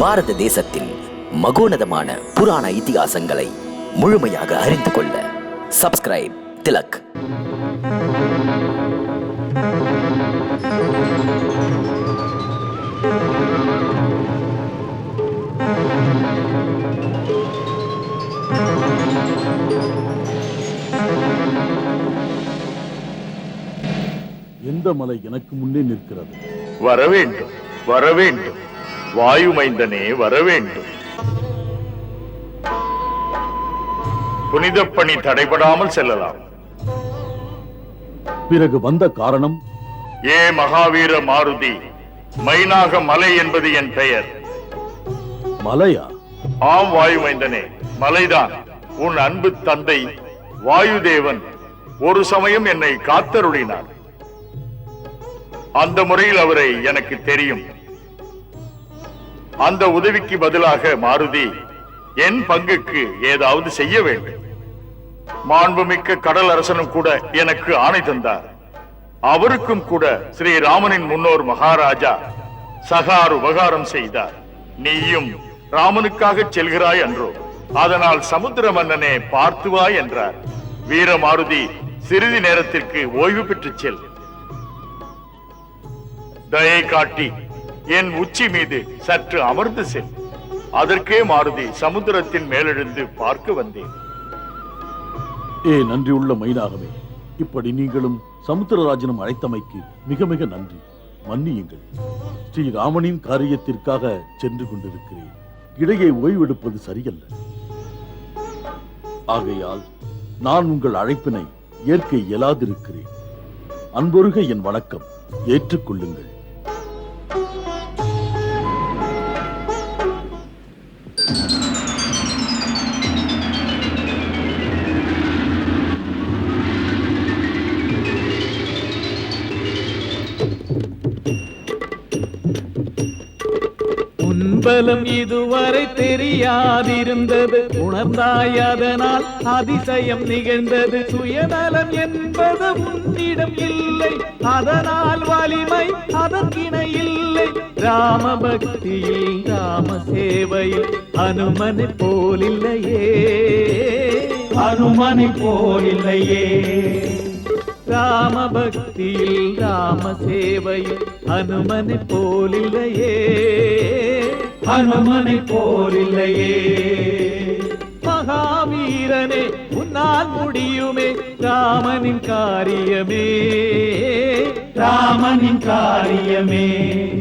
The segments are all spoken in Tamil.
பாரத தேசத்தின் மகோனதமான புராண இதிகாசங்களை முழுமையாக அறிந்து கொள்ள சப்ஸ்கிரைப் திலக். எந்த மலை எனக்கு முன்னே நிற்கிறது? வரவேண்டும் வரவேண்டும் வாயுமைந்தனே வரவேண்டும். புனிதப் பணி தடைபடாமல் செல்லலாம். பிறகு வந்த காரணம்? ஏ மகாவீர மாருதி மைனாக மலை என்பது என் பெயர். மலையா? ஆம் வாயுமைந்தனே மலைதான். உன் அன்பு தந்தை வாயுதேவன் ஒரு சமயம் என்னை காத்தருளினார். அந்த முறையில் அவரை எனக்கு தெரியும். அந்த உதவிக்கு பதிலாக மாருதி என் பங்குக்கு ஏதாவது செய்ய வேண்டும். மாண்புமிக்க கடல் அரசனும் கூட எனக்கு ஆணை தந்தார். அவருக்கும் கூட ஸ்ரீராமனின் முன்னோர் மகாராஜா சகார் உபகாரம் செய்தார். நீயும் ராமனுக்காக செல்கிறாய் என்றோ அதனால் சமுத்திர மன்னனே பார்த்துவாய் என்றார் என்றார். வீரமாருதி சிறிது நேரத்திற்கு ஓய்வு பெற்று செல். தயை காட்டி என் உச்சி மீது சற்று அமர்ந்து செல். அதற்கே மாருதி சமுத்திரத்தின் மேலெழுந்து பார்க்க வந்தேன். ஏ நன்றியுள்ள மைனாகவே இப்படி நீங்களும் சமுத்திரராஜனும் அழைத்தமைக்கு மிக மிக நன்றி. மன்னியுங்கள். ஸ்ரீராமனின் காரியத்திற்காக சென்று கொண்டிருக்கிறேன். இடையே ஓய்வெடுப்பது சரியல்ல. ஆகையால் நான் உங்கள் அழைப்பினை ஏற்க இயலாதிருக்கிறேன். அன்பொருக என் வணக்கம். ஏற்றுக்கொள்ளுங்கள். உன்பலம் இதுவரை தெரியாதிருந்தது. உணர்ந்தாய் அதனால் அதிசயம் நிகழ்ந்தது. சுயநலம் என்பது உன்னிடம் இல்லை. அதனால் வலிமை அதற்கிணை இல்லை. ராம பக்தியில் ராம சேவையில் அனுமனை போலில்லையே. அனுமனை போலில்லையே. ராம பக்தியில் ராம சேவையில் அனுமனை போலில்லையே. அரமனை போரில்லையே மகாவீரனே உன்னால் முடியுமே. ராமனின் காரியமே. ராமனின் காரியமே.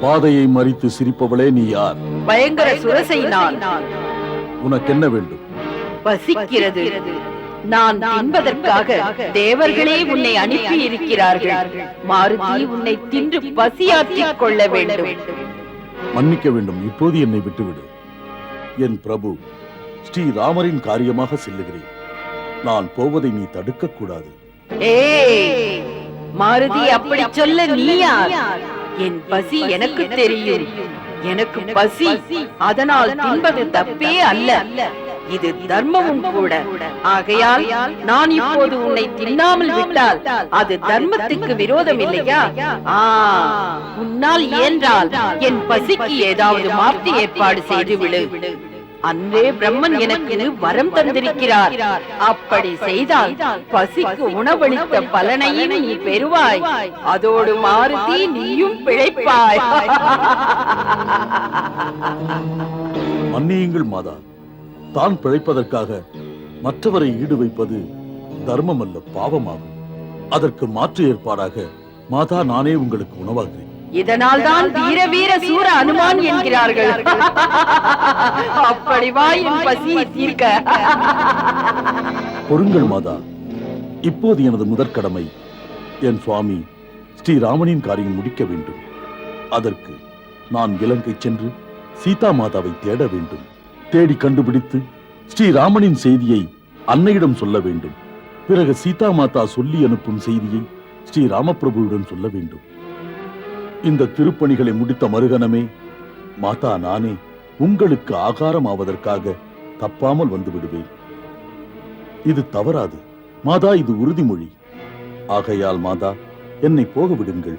பாதையை மறித்து சிரிப்பவளே நீ யார்? பயங்கர சுரசை நான். உனக்கு என்ன வேண்டும்? பசிக்கிறது நான் தின்பதற்காக தேவர்களே உன்னை அனுப்பி இருக்கிறார்கள் மாருதி உன்னை தின்று பசியாற்றிக் கொள்ள வேண்டும். மன்னிக்க வேண்டும். இப்போது என்னை விட்டுவிடு. என் பிரபு ஸ்ரீராமரின் காரியமாக செல்லுகிறேன். நான் போவதை நீ தடுக்க கூடாது ஏய் மாருதி அப்படி சொல்ல நீ யார்? என் பசி எனக்கு தெரியும். எனக்கு பசி. அதனால் தின்பது தப்பே அல்ல. இது தர்மமும் கூட. ஆகையால் நான் இப்போது உன்னை தின்னாமல் விட்டால் அது தர்மத்துக்கு விரோதம் இல்லையா ஆ. உன்னால் இயன்றால் என் பசிக்கு ஏதாவது மாற்றி ஏற்பாடு செய்து விடு. அன்றே பிரம்மன் எனக்கு வரம் தந்திருக்கிறார். அப்படி செய்தால் பசிக்கு உணவளித்த பலனையும் நீ பெறுவாய். அதோடு மாருதி நீயும் பிழைப்பாய். மன்னியுங்கள் மாதா. தான் பிழைப்பதற்காக மற்றவரை ஈடு வைப்பது தர்மம் அல்ல பாவமாகும். அதற்கு மாற்று ஏற்பாடாக மாதா நானே உங்களுக்கு உணவாகிறேன் இதனால் தான் வீர வீர சூர அனுமான் என்கிறார்கள். அப்படி வா என் பசியை தீர்க்க. பொறுங்கள் மாதா இப்போது எனது முதற்கடமை என் சுவாமி ஸ்ரீராமனின் காரியம் முடிக்க வேண்டும். அதற்கு நான் இலங்கை சென்று சீதா மாதாவை தேட வேண்டும். தேடி கண்டுபிடித்து ஸ்ரீராமனின் செய்தியை அன்னையிடம் சொல்ல வேண்டும். பிறகு சீதா மாதா சொல்லி அனுப்பும் செய்தியை ஸ்ரீ ராமபிரபுவிடம் சொல்ல வேண்டும். இந்த திருப்பணிகளை முடித்த மறுகணமே மாதா நானே உங்களுக்கு ஆகாரம் ஆவதற்காக தப்பாமல் வந்து விடுவேன். இது தவறாது. மாதா இது உறுதிமொழி. ஆகையால் மாதா என்னை போக விடுங்கள்.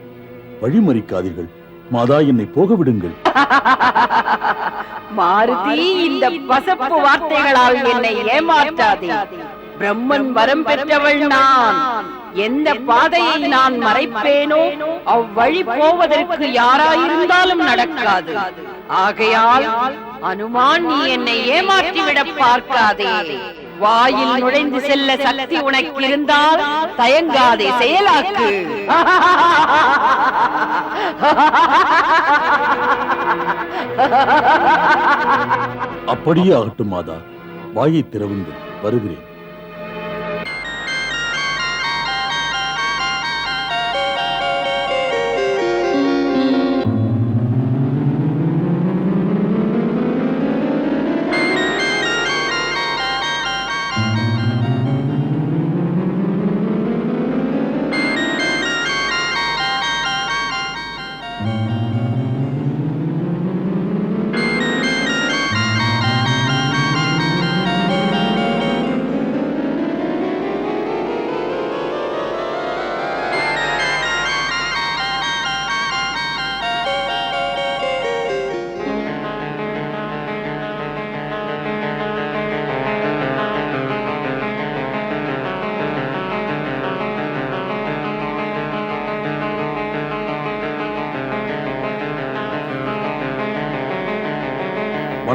வழிமறிக்காதீர்கள். மாதா என்னை போக விடுங்கள். மாருதி இந்த பசப்பு வார்த்தைகளால் என்னை ஏமாற்றாதே. பிரம்மன் வரம் பெற்றவள் நான். எந்த பாதையை நான் மறைப்பேனோ அவ்வழி போவதற்கு யாராயிருந்தாலும் நடக்காது. ஆகையால் அனுமான் நீ என்னை ஏமாற்றிவிட பார்க்காதே. வாயில் நுழைந்து செல்ல சக்தி உனக்கு இருந்தால் தயங்காதே செயலாக்கு. அப்படியே ஆகட்டும் மாதா. வாயை திறவுங்கள் வருகிறேன்.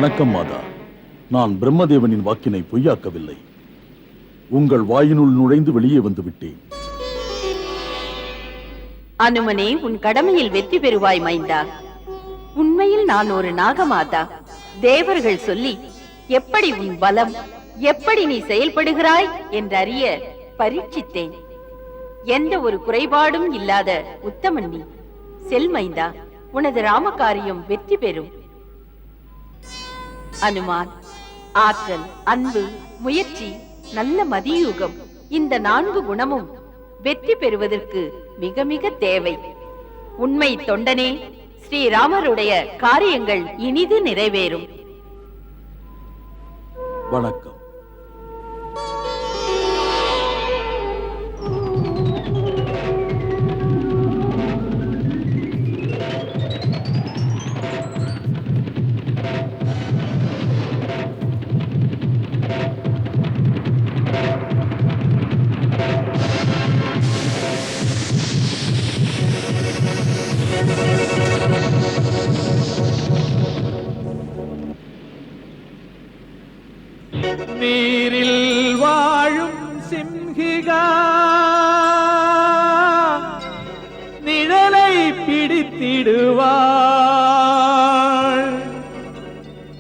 வணக்கம் மாதா. நான் பிரம்மதேவனின் வாக்கினை பொய்யாக்கவில்லை. உங்கள் வாயினுள் நுழைந்து வெளியே வந்து விட்டேன். அனுமனே உன் கடமையில் வெற்றி பெறுவாய் மைந்தா. உண்மையில் நான் ஒரு நாகமாதா. தேவர்கள் சொல்லி எப்படி உன் பலம் எப்படி நீ செயல்படுகிறாய்? என்றறிய பரீட்சித்தேன். எந்த ஒரு குறைபாடும் இல்லாத உத்தமன் நீ. செல்மைந்தா உனது ராமகாரியம் வெற்றி பெறும். அனுமான் ஆற்றல் அன்பு முயற்சி நல்ல மதியூகம் இந்த நான்கு குணமும் வெற்றி பெறுவதற்கு மிக மிக தேவை. உண்மை தொண்டனே ஸ்ரீராமருடைய காரியங்கள் இனிது நிறைவேறும். வணக்கம். விடுவாள்.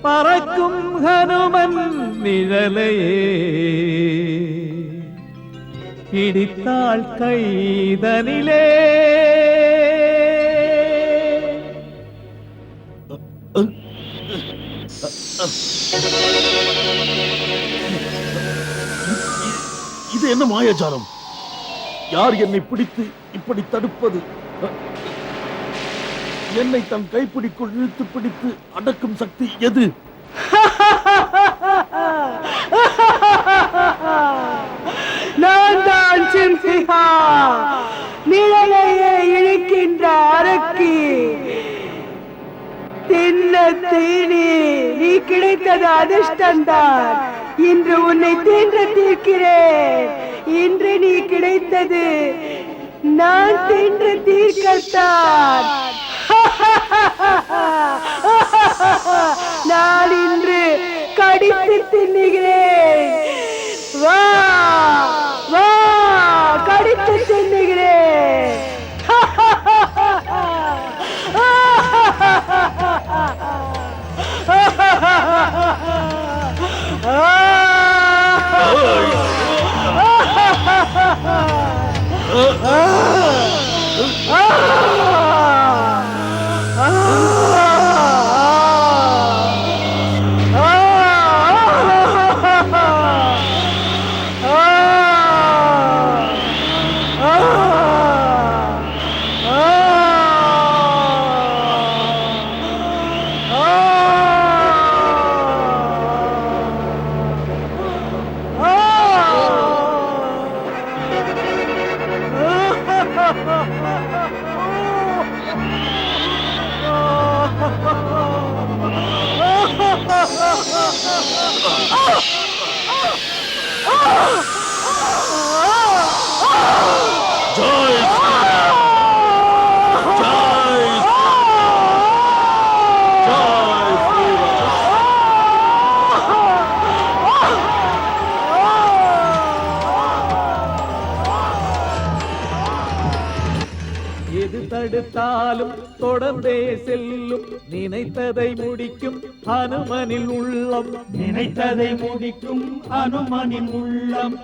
பறக்கும் ஹனுமன் நிழலையே. பிடித்தாள் கைதனிலே. இது என்ன மாயாஜாலம்? யார் என்னை பிடித்து இப்படி தடுப்பது? என்னை தன் கைப்பிடிக்குள் இழுத்து பிடித்து அடக்கும் சக்தி எது? நான் தான் சிம்சிகா நிழலையே இழுக்கின்ற அரக்கி. தின்ன தீனி நீ கிடைத்தது அதிர்ஷ்டம்தான். இன்று உன்னை தீன்ற தீர்க்கிறேன். இன்று நீ கிடைத்தது நான் தின்று தீர்க்கத்தான். நான் இன்று கடித்து தின்னுகிறேன். வா வா கடித்து தின்னுகிறேன். ஆ தடுத்தாலும் தொடர்ந்தே செல்லும் நினைத்ததை முடிக்கும் அனுமனில் உள்ளம். நினைத்ததை முடிக்கும் அனுமனின் உள்ளம்.